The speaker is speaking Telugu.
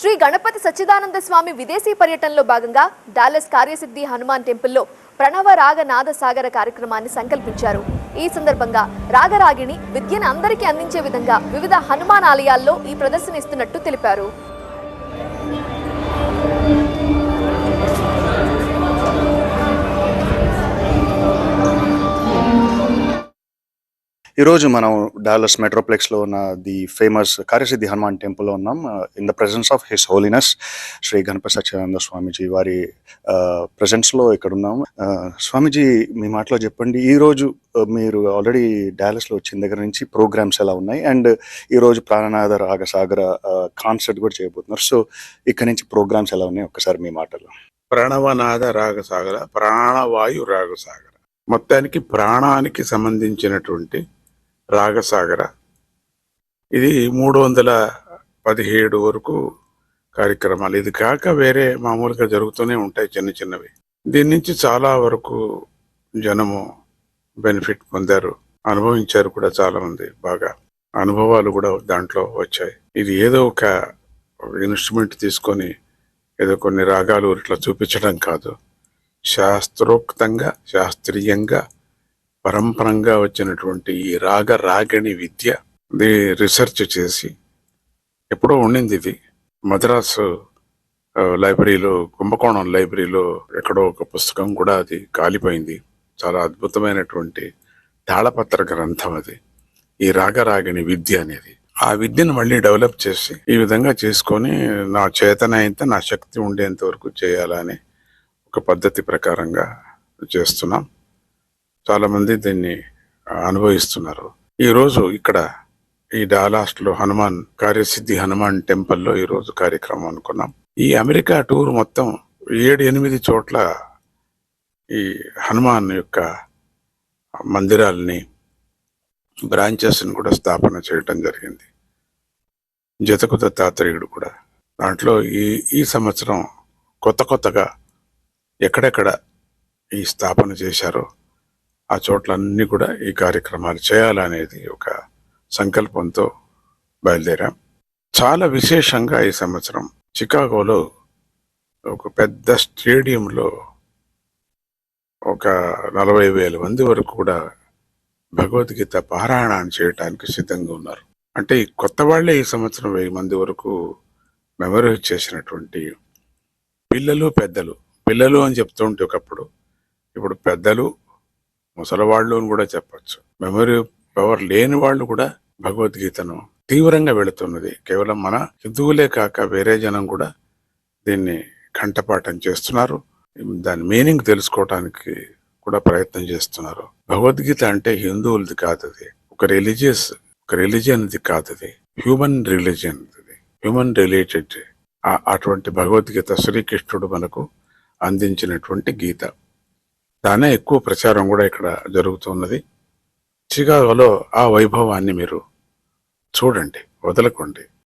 శ్రీ గణపతి సచ్చిదానంద స్వామి విదేశీ పర్యటనలో భాగంగా డాలస్ కార్యసిద్ధి హనుమాన్ టెంపుల్లో ప్రణవ రాగ నాద సాగర కార్యక్రమాన్ని సంకల్పించారు. ఈ సందర్భంగా రాగరాగిణి విద్యను అందరికీ అందించే విధంగా వివిధ హనుమాన్ ఆలయాల్లో ఈ ప్రదర్శన ఇస్తున్నట్టు తెలిపారు. ఈరోజు మనం డాలస్ మెట్రోప్లెక్స్లో ఉన్న ది ఫేమస్ కార్యసిద్ధి హనుమాన్ టెంపుల్లో ఉన్నాం. In the presence of his holiness Shri Ganapathi Satyananda Swamiji వారి uh, ప్రజెన్స్లో ఇక్కడ ఉన్నాం. Uh, స్వామీజీ మీ మాటలో చెప్పండి. ఈరోజు uh, మీరు ఆల్రెడీ డాలస్లో వచ్చిన దగ్గర నుంచి ప్రోగ్రామ్స్ ఎలా ఉన్నాయి? అండ్ ఈరోజు ప్రాణనాథ రాగసాగర కాన్సర్ట్ కూడా చేయబోతున్నారు. సో ఇక్కడ నుంచి ప్రోగ్రామ్స్ ఎలా ఉన్నాయి? ఒక్కసారి మీ మాటలో. ప్రణవనాద రాగసాగర ప్రాణవాయు రాగసాగర. మొత్తానికి ప్రాణానికి సంబంధించినటువంటి రాగసాగర. ఇది మూడు వందల పదిహేడు వరకు కార్యక్రమాలు. ఇది కాక వేరే మామూలుగా జరుగుతూనే ఉంటాయి చిన్న చిన్నవి. దీని నుంచి చాలా వరకు జనము బెనిఫిట్ పొందారు. అనుభవించారు కూడా చాలా మంది బాగా అనుభవాలు కూడా దాంట్లో వచ్చాయి. ఇది ఏదో ఒక ఇన్స్ట్రుమెంట్ తీసుకొని ఏదో కొన్ని రాగాలు ఇట్లా చూపించడం కాదు. శాస్త్రోక్తంగా శాస్త్రీయంగా పరంపరంగా వచ్చినటువంటి ఈ రాగ రాగిణి విద్య ఇది రీసెర్చ్ చేసి ఎప్పుడో ఉండింది ఇది. మద్రాసు లైబ్రరీలో కుంభకోణం లైబ్రరీలో ఎక్కడో ఒక పుస్తకం కూడా అది కాలిపోయింది. చాలా అద్భుతమైనటువంటి తాళపత్ర గ్రంథం అది. ఈ రాగరాగిణి విద్య అనేది. ఆ విద్యను మళ్ళీ డెవలప్ చేసి ఈ విధంగా చేసుకొని నా చేతన అయితే నా శక్తి ఉండేంత వరకు చేయాలని ఒక పద్ధతి ప్రకారంగా చేస్తున్నాం. చాలా మంది దీన్ని అనుభవిస్తున్నారు. ఈ రోజు ఇక్కడ ఈ డాలాస్ట్లో లో హనుమాన్ కార్యసిద్ధి హనుమాన్ టెంపుల్లో ఈ రోజు కార్యక్రమం అనుకున్నాం. ఈ అమెరికా టూర్ మొత్తం ఏడు ఎనిమిది చోట్ల ఈ హనుమాన్ యొక్క మందిరాలని బ్రాంచెస్ని కూడా స్థాపన చేయటం జరిగింది. జతకు దత్తాత్రేయుడు కూడా. దాంట్లో ఈ ఈ సంవత్సరం కొత్త కొత్తగా ఎక్కడెక్కడ ఈ స్థాపన చేశారో ఆ చోట్లన్నీ కూడా ఈ కార్యక్రమాలు చేయాలనేది ఒక సంకల్పంతో బయలుదేరాం. చాలా విశేషంగా ఈ సంవత్సరం చికాగోలో ఒక పెద్ద స్టేడియంలో ఒక నలభై వేల మంది వరకు కూడా భగవద్గీత పారాయణాన్ని చేయడానికి సిద్ధంగా ఉన్నారు. అంటే ఈ కొత్త వాళ్ళే ఈ సంవత్సరం వెయ్యి మంది వరకు మెమరైజ్ చేసినటువంటి పిల్లలు పెద్దలు. పిల్లలు అని చెప్తుంటే ఒకప్పుడు ఇప్పుడు పెద్దలు ముసలవాళ్ళు అని కూడా చెప్పచ్చు. మెమరీ పవర్ లేని వాళ్ళు కూడా భగవద్గీతను తీవ్రంగా వెళుతున్నది. కేవలం మన హిందువులే కాక వేరే జనం కూడా దీన్ని కంఠపాఠం చేస్తున్నారు. దాని మీనింగ్ తెలుసుకోవటానికి కూడా ప్రయత్నం చేస్తున్నారు. భగవద్గీత అంటే హిందువులది కాదు అది ఒక రిలీజియస్ ఒక రిలీజియన్ది కాదు అది హ్యూమన్ రిలీజియన్ హ్యూమన్ రిలేటెడ్ అటువంటి భగవద్గీత శ్రీకృష్ణుడు మనకు అందించినటువంటి గీత. దానే ఎక్కువ ప్రచారం కూడా ఇక్కడ జరుగుతున్నది. చికాగోలో ఆ వైభవాన్ని మీరు చూడండి వదలకండి.